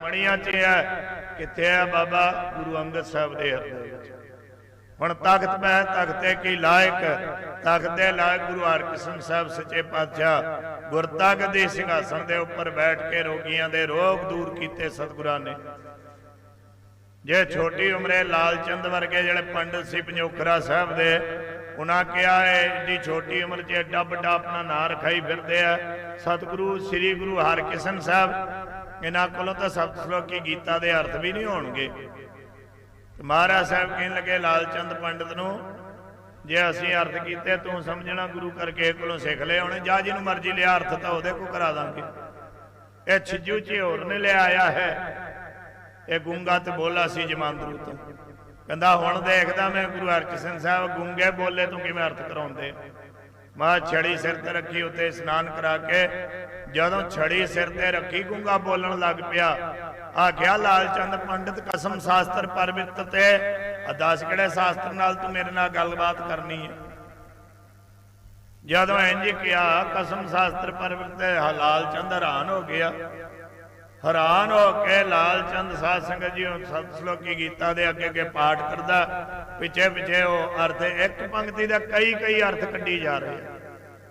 ਮਣੀਆਂ 'ਚ ਹੈ ਕਿੱਥੇ ਹੈ ਬਾਬਾ ਗੁਰੂ ਅੰਗਦ ਸਾਹਿਬ ਦੇ ਹਿਰਦੇ ਵਿੱਚ। ਹੁਣ ਤਖਤ ਪੈ ਤਖਤੇ ਕੀ ਲਾਇਕ ਤਖਤ ਲਾਇਕ ਗੁਰੂ ਹਰਕ੍ਰਿਸ਼ਨ ਸਾਹਿਬ ਸੱਚੇ ਪਾਤਸ਼ਾਹ ਗੁਰਤਗ ਦੇ ਸਿੰਘਾਸਣ ਦੇ ਉੱਪਰ ਬੈਠ ਕੇ ਰੋਗੀਆਂ ਦੇ ਰੋਗ ਦੂਰ ਕੀਤੇ ਸਤਿਗੁਰਾਂ ਨੇ। ਜੇ ਛੋਟੀ ਉਮਰੇ ਲਾਲ ਚੰਦ ਵਰਗੇ ਜਿਹੜੇ ਪੰਡਤ ਸੀ ਪੰਜੋਖਰਾ ਸਾਹਿਬ ਦੇ, ਉਹਨਾਂ ਕਿਹਾ ਹੈ ਏਡੀ ਛੋਟੀ ਉਮਰ 'ਚ ਐਡਾ ਵੱਡਾ ਆਪਣਾ ਨਾਂ ਰਖਾਈ ਫਿਰਦੇ ਆ। ਸਤਿਗੁਰੂ, ਸ੍ਰੀ ਗੁਰੂ ਹਰਕ੍ਰਿਸ਼ਨ ਸਾਹਿਬ ਇਹਨਾਂ ਕੋਲੋਂ ਤਾਂ ਸਬਦ ਸ਼ਲੋਕੀ ਗੀਤਾ ਦੇ ਅਰਥ ਵੀ ਨਹੀਂ ਹੋਣਗੇ। ਮਹਾਰਾਜ ਸਾਹਿਬ ਕਹਿਣ ਲੱਗੇ ਲਾਲ ਚੰਦ ਪੰਡਤ ਨੂੰ, ਜੇ ਅਸੀਂ ਅਰਥ ਕੀਤੇ, ਤੂੰ ਸਮਝਣਾ ਗੁਰੂ ਕਰਕੇ ਕੋਲੋਂ ਸਿੱਖ ਲਿਆ ਉਹਨੇ ਜਾ ਜਿਹਨੂੰ ਮਰਜ਼ੀ ਲਿਆ ਅਰਥ ਤਾਂ ਉਹਦੇ ਕੋ ਕਰਾ ਦਾਂਗੇ। ਇਹ ਛਿੱਜੂ ਝਿਓਰ ਨੇ ਲਿਆਇਆ ਹੈ। ਇਹ ਗੁੰਗਾ ਤੇ ਬੋਲਾ ਸੀ ਜਮਾਂਦਰੂ ਤੋਂ। ਕਹਿੰਦਾ, ਹੁਣ ਦੇਖਦਾ ਮੈਂ ਗੁਰੂ ਹਰਕ੍ਰਿਸ਼ਨ ਸਾਹਿਬ ਗੁੰਗੇ ਬੋਲੇ ਤੂੰ ਕਿਵੇਂ ਅਰਥ ਕਰਾਉਂਦੇ ਮਾ ਛੜੀ ਸਿਰ ਤੇ ਰੱਖੀ, ਉੱਤੇ ਇਸ਼ਨਾਨ ਕਰਾ ਕੇ ਜਦੋਂ ਛੜੀ ਸਿਰ ਤੇ ਰੱਖੀ, ਗੁੰਗਾ ਬੋਲਣ ਲੱਗ ਪਿਆ। ਆਖਿਆ, ਲਾਲ ਚੰਦ ਪੰਡਿਤ ਕਸਮ ਸ਼ਾਸਤਰ ਪਰਵਿੱਤ ਤੇ ਅਦਾਸ ਕਿਹੜੇ ਸ਼ਾਸਤਰ ਨਾਲ ਤੂੰ ਮੇਰੇ ਨਾਲ ਗੱਲਬਾਤ ਕਰਨੀ ਹੈ? ਜਦੋਂ ਇੰਜ ਕਿਹਾ, ਕਸਮ ਸ਼ਾਸਤਰ ਪਰਵਿੱਤ ਤੇ ਲਾਲ ਚੰਦ ਹੈਰਾਨ ਹੋ ਗਿਆ। ਹੈਰਾਨ ਹੋ ਕੇ ਲਾਲ ਚੰਦ ਸਾਧ ਸੰਗਤ ਜੀ ਉਹ ਸਤ ਸ਼ਲੋਕੀ ਗੀਤਾ ਦੇ ਅੱਗੇ ਅੱਗੇ ਪਾਠ ਕਰਦਾ। ਪਿੱਛੇ ਪਿੱਛੇ ਉਹ ਅਰਥ, ਇੱਕ ਪੰਕਤੀ ਦਾ ਕਈ ਕਈ ਅਰਥ ਕੱਢੀ ਜਾ ਰਹੇ ਆ।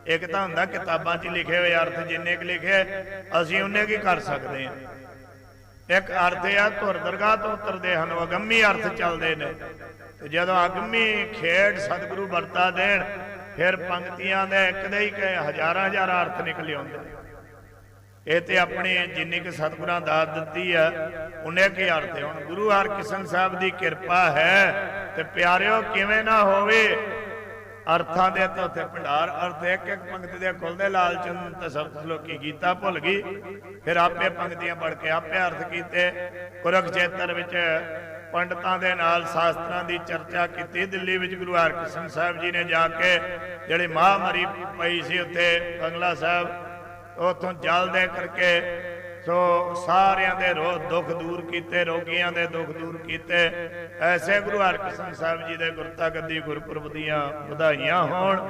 ਇੱਕ ਤਾਂ ਹੁੰਦਾ ਕਿਤਾਬਾਂ 'ਚ ਲਿਖੇ ਹੋਏ ਅਰਥ ਜਿੰਨੇ ਕੁ ਲਿਖੇ, ਅਸੀਂ ਉਹਨੇ ਕੀ ਕਰ ਸਕਦੇ ਆ? ਇੱਕ ਅਰਥ ਆ, ਧੁਰ ਦਰਗਾਹ ਤੋਂ ਉਤਰਦੇ ਹਨ, ਉਹ ਅਗੰਮੀ ਅਰਥ ਚੱਲਦੇ ਨੇ। ਤੇ ਜਦੋਂ ਅਗੰਮੀ ਖੇਡ ਸਤਿਗੁਰੂ ਵਰਤਾ ਦੇਣ, ਫਿਰ ਪੰਕਤੀਆਂ ਦੇ ਇੱਕ ਦੇ ਹੀ ਹਜ਼ਾਰਾਂ ਹਜ਼ਾਰਾਂ ਅਰਥ ਨਿਕਲੇ ਆਉਂਦੇ ਨੇ। ਇਹ ਤੇ ਆਪਣੀ ਜਿੰਨੀ ਕਿ ਸਤਿਗੁਰਾਂ ਦਾਤ ਦਿੱਤੀ ਆ, ਉਹਨੇ ਕੀ ਅਰਥ ਹੈ ਹੁਣ ਗੁਰੂ ਹਰਕ੍ਰਿਸ਼ਨ ਸਾਹਿਬ ਦੀ ਕਿਰਪਾ ਹੈ ਤੇ ਪਿਆਰਿਓ, ਕਿਵੇਂ ਨਾ ਹੋਵੇ, ਅਰਥਾਂ ਦੇ ਤਾਂ ਉੱਥੇ ਭੰਡਾਰ, ਅਰਥ ਇੱਕ ਇੱਕ ਪੰਕਤੀ ਦੇ ਖੁੱਲਦੇ ਲਾਲ ਚੰਦ ਤੇ ਸਬਦ ਗੀਤਾ ਭੁੱਲ ਗਈ। ਫਿਰ ਆਪੇ ਪੰਕਤੀਆਂ ਪੜ ਕੇ ਆਪੇ ਅਰਥ ਕੀਤੇ। ਕੁਰਕਸ਼ੇਤਰ ਵਿੱਚ ਪੰਡਤਾਂ ਦੇ ਨਾਲ ਸ਼ਾਸਤਰਾਂ ਦੀ ਚਰਚਾ ਕੀਤੀ। ਦਿੱਲੀ ਵਿੱਚ ਗੁਰੂ ਹਰਕ੍ਰਿਸ਼ਨ ਸਾਹਿਬ ਜੀ ਨੇ ਜਾ ਕੇ, ਜਿਹੜੀ ਮਹਾਮਾਰੀ ਪਈ ਸੀ ਉੱਥੇ, ਬੰਗਲਾ ਸਾਹਿਬ ਉਥੋਂ ਜਲ ਦੇ ਕਰਕੇ ਸੋ ਸਾਰਿਆਂ ਦੇ ਰੋਗ ਦੁੱਖ ਦੂਰ ਕੀਤੇ, ਰੋਗੀਆਂ ਦੇ ਦੁੱਖ ਦੂਰ ਕੀਤੇ। ਐਸੇ ਗੁਰੂ ਹਰਕ੍ਰਿਸ਼ਨ ਸਾਹਿਬ ਜੀ ਦੇ ਗੁਰਤਾ ਗੱਦੀ ਗੁਰਪੁਰਬ ਦੀਆਂ ਵਧਾਈਆਂ ਹੋਣ।